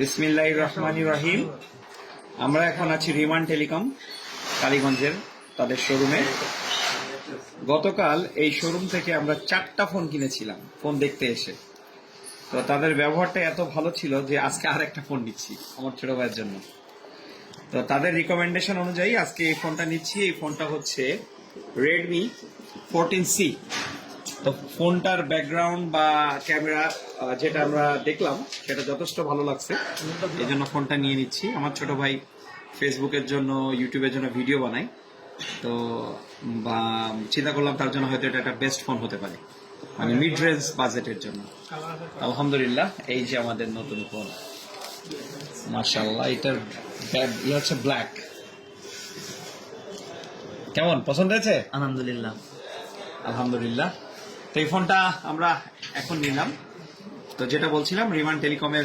বিসমিল্লাহ রহমান রহিম। আমরা এখন আছি রিমান টেলিকম, কালীগঞ্জের তাদের শোরুমে। গতকাল এই শোরুম থেকে আমরা চারটা ফোন কিনেছিলাম, ফোন দেখতে এসে। তো তাদের ব্যবহারটা এত ভালো ছিল যে আজকে আর একটা ফোন নিচ্ছি আমার ছোট ভাইয়ের জন্য। তো তাদের রিকমেন্ডেশন অনুযায়ী আজকে এই ফোনটা নিচ্ছি। এই ফোনটা হচ্ছে রেডমি ফোরটিন সি তো ফোনটার ব্যাকগ্রাউন্ড বা ক্যামেরা যেটা আমরা দেখলাম সেটা যথেষ্ট ভালো লাগছে। এই জন্য ফোনটা নিয়ে নিচ্ছি। আমার ছোট ভাই ফেসবুকের জন্য ইউটিউবের জন্য ভিডিও বানাই তো বা চিন্তা করলাম তার জন্য হয়তো এটা একটা বেস্ট ফোন হতে পারে। মানে মিড রেঞ্জ বাজেটের জন্য আলহামদুলিল্লাহ এই যে আমাদের নতুন ফোন মার্শাল্লাহ এটার ইয়ে হচ্ছে ব্ল্যাক কেমন? পছন্দ হয়েছে? আলহামদুলিল্লাহ। আলহামদুলিল্লাহ। তো এই ফোনটা আমরা এখন নিলাম তো যেটা বলছিলাম রিমান টেলিকমের